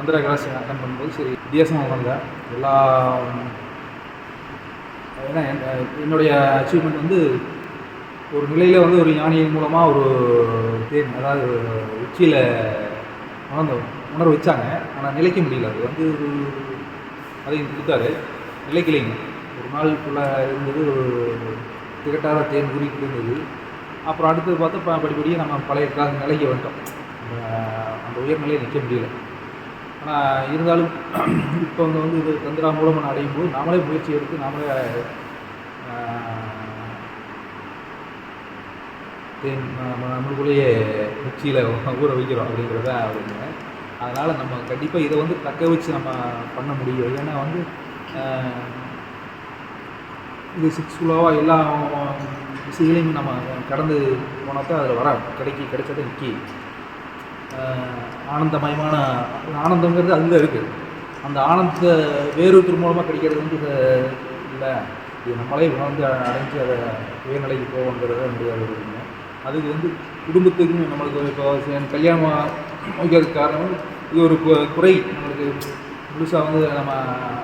சந்திர class attend பண்ணும்போது சரி வித்தியாசமாக உணர்ந்தேன் எல்லா ஏன்னா என்னுடைய அச்சீவ்மெண்ட் வந்து ஒரு நிலையில் வந்து ஒரு ஞானியின் மூலமாக ஒரு தேன் அதாவது உச்சியில் உணர்ந்த உணர வச்சாங்க. ஆனால் நிலைக்க முடியல. அது வந்து ஒரு அதையும் கொடுத்தாரு. நிலைக்கலைங்க. ஒரு நாள் ஃபுல்லாக இருந்தது ஒரு திகட்டாத தேன் உருகிட்டு இருந்தது அப்புறம் அடுத்தது பார்த்தா ப- படிப்படியாக நம்ம பழைய கால நிலைக்கு வந்துட்டோம். அந்த- அந்த உயர்நிலையை நிற்க முடியல. ஆனால் இருந்தாலும் இப்போ வந்து வந்து இது தந்திரா மூலமாக அடையும் போது நாமளே முயற்சி எடுத்து நாமளே தேன் நம்ம நம்மளுக்குள்ளேயே உச்சியில் ஊற வைக்கிறோம் அப்படிங்கிறத அப்படிங்க அதனால் நம்ம கண்டிப்பாக இதை வந்து தக்க வச்சு நம்ம பண்ண முடியும். ஏன்னா வந்து இது சிக்ஸ்ஃபுல்லாக எல்லா விஷயங்களையும் நம்ம கடந்து போனால் தான் அதில் வர கிடைக்கி கிடைச்சதை நிற்கி ஆனந்தமயமான ஆனந்தங்கிறது அதில் இருக்குது அந்த ஆனந்தத்தை வேறொருத்தர் மூலமாக கிடைக்கிறது வந்து இல்லை. இது நம்மளே உணர்ந்து அடைஞ்சு அதை உயர்நிலைக்கு போகணுங்கிறத முடியாது இருக்குங்க அதுக்கு வந்து குடும்பத்துக்கும் நம்மளுக்கு இப்போ என் கல்யாணம் வைக்கிறதுக்கு காரணம் இது ஒரு குறை. நம்மளுக்கு முழுசாக வந்து நம்ம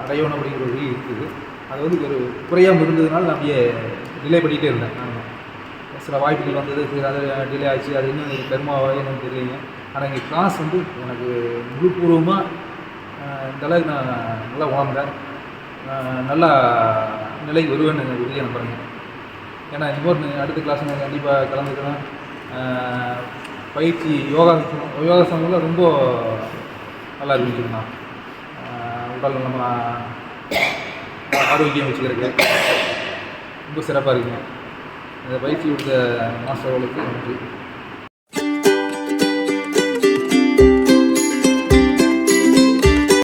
அடையணும் அப்படிங்கிற ஒரு இருக்குது. அது வந்து ஒரு குறையாக இருந்ததுனால நான் அப்படியே டிலே பண்ணிகிட்டே இருந்தேன் நான் சில வாய்ப்புகள் வந்தது சரி அது டிலே ஆச்சு அது இன்னும் எனக்கு பெருமாவாக என்னன்னு தெரியலைங்க. ஆனால் இங்கே கிளாஸ் வந்து எனக்கு முழுப்பூர்வமாக இந்தளவுக்கு நான் நல்லா உணர்ந்தேன். நல்லா நிலைக்கு வருவேன்னு எனக்கு உறுதியாக நம்புறேங்க ஏன்னா இன்னொரு அடுத்த கிளாஸ் நான் கண்டிப்பாக கலந்துக்கிறேன். பயிற்சி யோகாசனம் யோகாசனம்லாம் ரொம்ப நல்லா இருக்குங்கண்ணா உடல் நம்ம ஆரோக்கியம் வச்சுக்கிறதுக்கு ரொம்ப சிறப்பாக இருக்குங்க. இந்த பயிற்சி கொடுத்த மாஸ்டர்களுக்கு நன்றி.